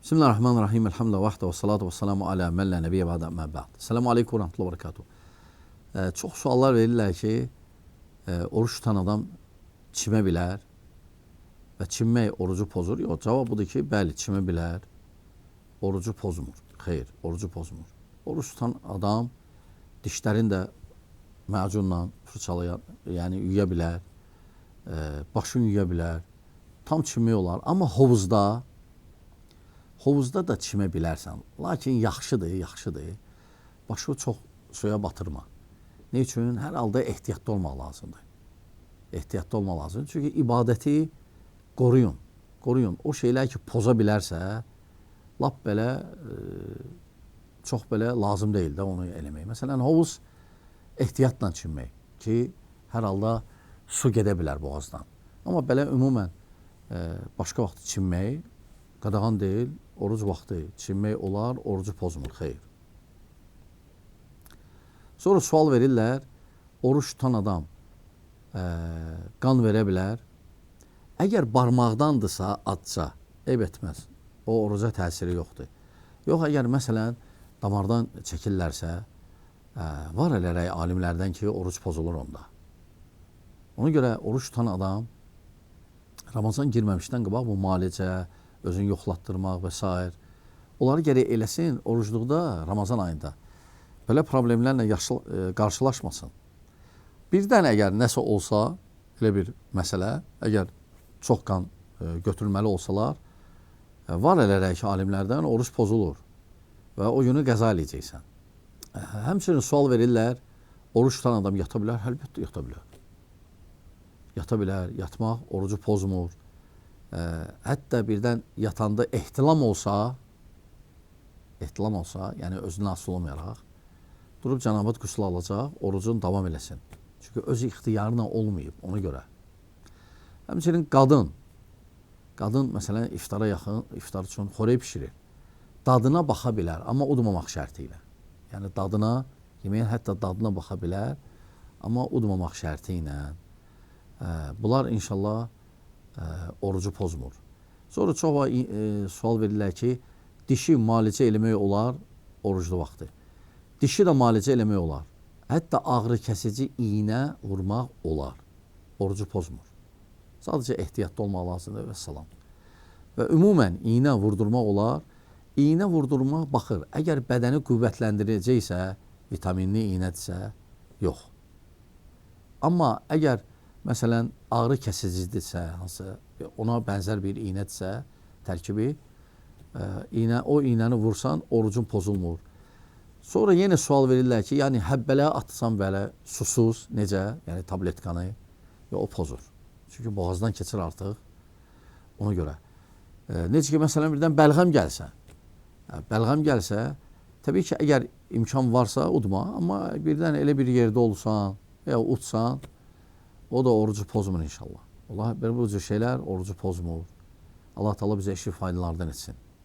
Bismillahirrahmanirrahim. Elhamdülillah vahdə və salatu və salamu alə mən lə nəbiyyə bədə əmmə bə'd. Selamu aleykum və rəhmətullah və barakatuh. E, çox suallar verirlər ki, e, oruç tutan adam çimə bilər və çimmək orucu pozur. Yox, cavab budur ki, bəli, çimə bilər, orucu pozmur. Xeyr, orucu pozmur. Oruç tutan adam dişlərini də macunla fırçalayan, yəni yuya bilər, e, başını yuya bilər, tam çimmək olar. Amma hovuzda Hovuzda da çimə bilərsən. Lakin yaxşıdır, yaxşıdır. Başı çox suya batırma. Ne üçün? Hər halda ehtiyatlı olmaq lazımdır. Ehtiyatlı olmaq lazımdır. Çünki ibadəti qoruyun. Qoruyun. O şeylər ki, poza bilərsə, lap belə e, çox belə lazım deyil də onu eləmək. Məsələn, hovuz ehtiyatla çimmək ki, hər halda su gedə bilər boğazdan. Amma belə ümumən e, başqa vaxt çimmək qadağan deyil, oruc vaxtı çinmək olar, orucu pozmur, xeyr. Sonra sual verirlər, oruç tutan adam ə, qan verə bilər. Əgər barmaqdandırsa, atsa, eyb etməz. O oruca təsiri yoxdur. Yox, əgər məsələn damardan çəkirlərsə, ə, var eləmək alimlərdən ki, oruc pozulur onda. Ona görə oruç tutan adam Ramazan girməmişdən qabaq bu müalicə, özünü yoxlatdırmaq və s. Onları gərək eləsin orucluqda Ramazan ayında. Belə problemlərlə yaşlı, e, qarşılaşmasın. Birdən əgər nəsə olsa, elə bir məsələ, əgər çox qan e, götürülməli olsalar, e, var elərik alimlərdən oruç pozulur və o günü qəza eləyəcəksən. E, həmçinin sual verirlər, oruç tutan adam yata bilər? Əlbəttə yata bilər. Yata bilər, yatmaq orucu pozmur e, hətta birdən yatanda ehtilam olsa, ehtilam olsa, yəni özünə asılı olmayaraq, durub cənabat qüsl alacaq, orucun davam eləsin. Çünki öz ixtiyarına olmayıb ona görə. Həmçinin qadın, qadın məsələn iftara yaxın, iftar üçün xorey bişirir. Dadına baxa bilər, amma udmamaq şərti ilə. Yəni dadına, yeməyin hətta dadına baxa bilər, amma udmamaq şərti ilə. Bunlar inşallah orucu pozmur. Sonra çox e, sual verirlər ki, dişi müalicə eləmək olar oruclu vaxtı. Dişi də müalicə eləmək olar. Hətta ağrı kəsici iynə vurmaq olar. Orucu pozmur. Sadəcə ehtiyatlı olmaq lazımdır və salam. Və ümumən iynə vurdurmaq olar. İynə vurdurmaq baxır. Əgər bədəni qüvvətləndirəcəksə, vitaminli iynədirsə, yox. Amma əgər Məsələn, ağrı kəsicidirsə, hansı ona bənzər bir iynədirsə, tərkibi, ə, iynə o iynəni vursan orucun pozulmur. Sonra yenə sual verirlər ki, yəni həbbələ atsan belə susuz necə, yəni tabletkanı, ya o pozur. Çünki boğazdan keçir artıq. Ona görə. E, necə ki, məsələn, birdən bəlğəm gəlsə, ə, bəlğəm gəlsə, təbii ki, əgər imkan varsa udma, amma birdən elə bir yerdə olsan, ya utsan, o da orucu pozmur inşallah. Allah belə bu cür şeylər orucu pozmur. Allah Teala bizə eşi faydalardan etsin.